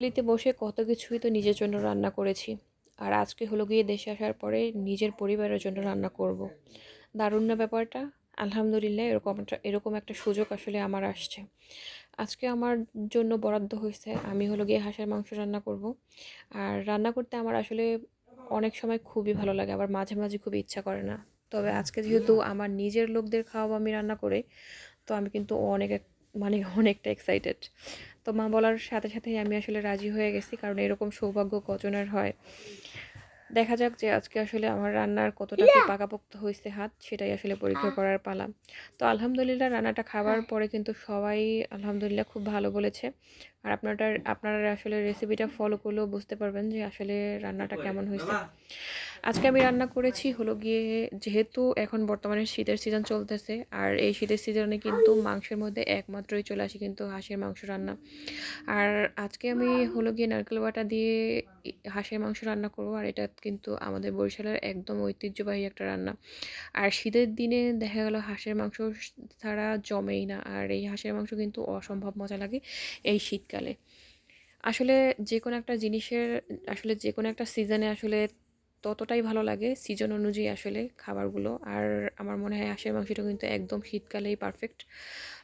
ইতালিতে বসে কত কিছুই তো নিজের জন্য রান্না করেছি। আর আজকে হলো গিয়ে দেশে আসার পরে নিজের পরিবারের জন্য রান্না করব। দারুণ না ব্যাপারটা? আলহামদুলিল্লাহ, এরকম একটা এরকম একটা সুযোগ আসলে আমার আসছে। আজকে আমার জন্য বরাদ্দ হয়েছে, আমি হলো গিয়ে হাঁসের মাংস রান্না করব। আর রান্না করতে আমার আসলে অনেক সময় খুবই ভালো লাগে, আবার মাঝে মাঝে খুব ইচ্ছা করে না। তবে আজকে যেহেতু আমার নিজের লোকদের খাওয়াবো আমি রান্না করে, তো আমি কিন্তু অনেক মানে অনেকটা এক্সাইটেড তো মা বলার সাথে সাথেই আমি আসলে রাজি হয়ে গেছি কারণ এরকম সৌভাগ্য কজনের হয়। দেখা যাক যে আজকে আসলে আমার রান্নার কতটা কি পাকাপোক্ত হয়েছে হাত সেটাই আসলে পরীক্ষা করার পালা। তো আলহামদুলিল্লাহ রান্নাটা খাবার পরে কিন্তু সবাই আলহামদুলিল্লাহ খুব ভালো বলেছে। আর আপনারা আপনারা আসলে রেসিপিটা ফলো করলেও বুঝতে পারবেন যে আসলে রান্নাটা কেমন হয়েছে আজকে আমি রান্না করেছি হলো গিয়ে যেহেতু এখন বর্তমানে শীতের সিজন চলতেছে, আর এই শীতের সিজনে কিন্তু মাংসের মধ্যে একমাত্রই চলে আসে কিন্তু হাঁসের মাংস রান্না। আর আজকে আমি হলো গিয়ে নারকেল বাটা দিয়ে হাঁসের মাংস রান্না করব, আর এটা কিন্তু আমাদের বরিশালের একদম ঐতিহ্যবাহী একটা রান্না। আর শীতের দিনে দেখা গেল হাঁসের মাংস ছাড়া জমেই না, আর এই হাঁসের মাংস কিন্তু অসম্ভব মজা লাগে এই শীতকালে। আসলে যে কোনো একটা জিনিসের, আসলে যে কোনো একটা সিজনে আসলে ততটাই ভালো লাগে সিজন অনুযায়ী আসলে খাবারগুলো। আর আমার মনে হয় হাঁসের মাংসটা কিন্তু একদম শীতকালেই পারফেক্ট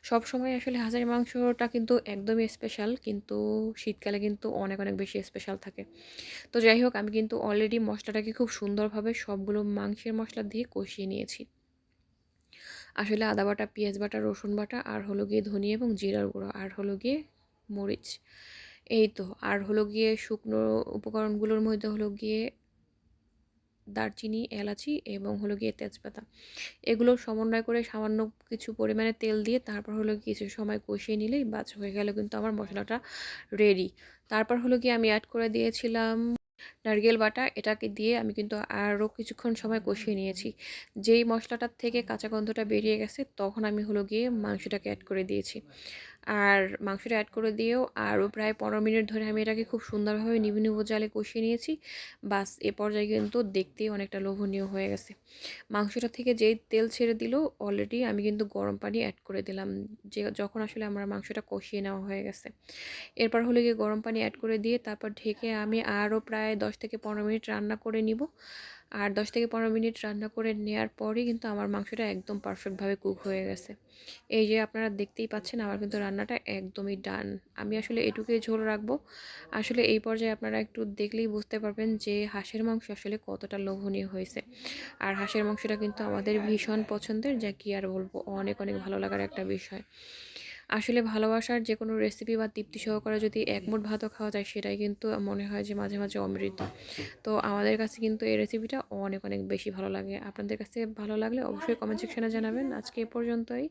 সব সময় আসলে হাঁসের মাংসটা কিন্তু একদমই স্পেশাল কিন্তু শীতকালে কিন্তু অনেক অনেক বেশি স্পেশাল থাকে। তো যাই হোক, আমি কিন্তু অলরেডি মশলাটাকে খুব সুন্দরভাবে সবগুলো মাংসের মশলা দিয়ে কষিয়ে নিয়েছি। আসলে আদা বাটা, পেঁয়াজ বাটা, রসুন বাটা, আর হলো গিয়ে ধনিয়া এবং জিরার গুঁড়ো, আর হলো গিয়ে মরিচ। এই তো, আর হলো গিয়ে শুকনো উপকরণগুলোর মধ্যে হলো গিয়ে দারচিনি, এলাচি এবং হলো গিয়ে তেজপাতা। এগুলো সমন্বয় করে সামান্য কিছু পরিমাণে তেল দিয়ে তারপর হলো কিছু সময় কষিয়ে নিলেই বাজ হয়ে গেল কিন্তু আমার মশলাটা রেডি তারপর হলো গিয়ে আমি অ্যাড করে দিয়েছিলাম নারকেল বাটা। এটাকে দিয়ে আমি কিন্তু আরও কিছুক্ষণ সময় কষিয়ে নিয়েছি। যেই মশলাটার থেকে কাঁচা গন্ধটা বেরিয়ে গেছে, তখন আমি হলো গিয়ে মাংসটাকে অ্যাড করে দিয়েছি। আর মাংসটা অ্যাড করে দিয়েও, আরও প্রায় পনেরো মিনিট ধরে আমি এটাকে খুব সুন্দরভাবে নিবু নিবু জালে কষিয়ে নিয়েছি। বাস, এ পর্যায়ে কিন্তু দেখতেই অনেকটা লোভনীয় হয়ে গেছে। মাংসটা থেকে যেই তেল ছেড়ে দিল অলরেডি আমি কিন্তু গরম পানি অ্যাড করে দিলাম। যে, যখন আসলে আমার মাংসটা কষিয়ে নেওয়া হয়ে গেছে। এরপর হলে গিয়ে গরম পানি অ্যাড করে দিয়ে, তারপর ঢেকে আমি আরও প্রায় দশ থেকে পনেরো মিনিট রান্না করে নিব। আর দশ থেকে পনেরো মিনিট রান্না করে নেওয়ার পরেই কিন্তু আমার মাংসটা একদম পারফেক্টভাবে কুক হয়ে গেছে। এই যে আপনারা দেখতেই পাচ্ছেন আমার কিন্তু রান্নাটা একদমই ডান আমি আসলে এটুকুই ঝোল রাখব। আসলে এই পর্যায়ে আপনারা একটু দেখলেই বুঝতে পারবেন যে হাঁসের মাংস আসলে কতটা লোভনীয় হয়েছে। আর হাঁসের মাংসটা কিন্তু আমাদের ভীষণ পছন্দের, যা কি আর বলব, অনেক অনেক ভালো লাগার একটা বিষয়। আসলে ভালোবাসার যে কোনো রেসিপি বা তৃপ্তি সহকারে যদি একমুট ভাতও খাওয়া যায়, সেটাই কিন্তু মনে হয় যে মাঝে মাঝে অমৃত। তো আমাদের কাছে কিন্তু এই রেসিপিটা অনেক অনেক বেশি ভালো লাগে। আপনাদের কাছে ভালো লাগলে অবশ্যই কমেন্ট সেকশনে জানাবেন। আজকে এ পর্যন্তই।